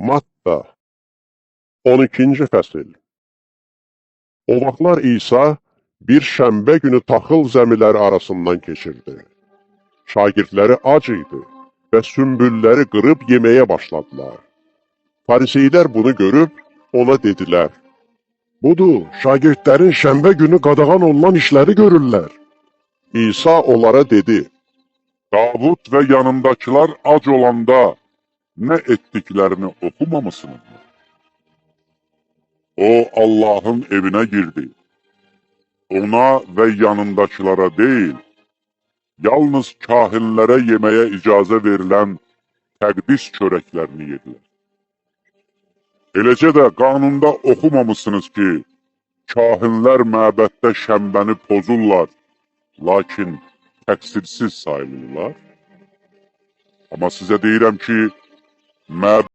Matta 12-ci fəsil O vaxtlar İsa bir şənbə günü taxıl zəmiləri arasından keçirdi. Şagirdləri ac idi və sümbülləri qırıb yeməyə başladılar. Fariseylər bunu görüb ona dedilər, Budur, şagirdlərin şənbə günü qadağan olunan işləri görürlər. İsa onlara dedi, Davud və yanındakılar ac olanda nə etdiklərini oxumamısınızmı? O Allahın evinə girdi. Ona və yanındakılara deyil, yalnız kahinlərə yeməyə icazə verilən təqdis çörəklərini yedilər. Eləcə də qanunda oxumamısınız ki, kahinlər məbəddə şənbəni pozurlar, lakin təqsirsiz sayılırlar. Amma sizə deyirəm ki, Mad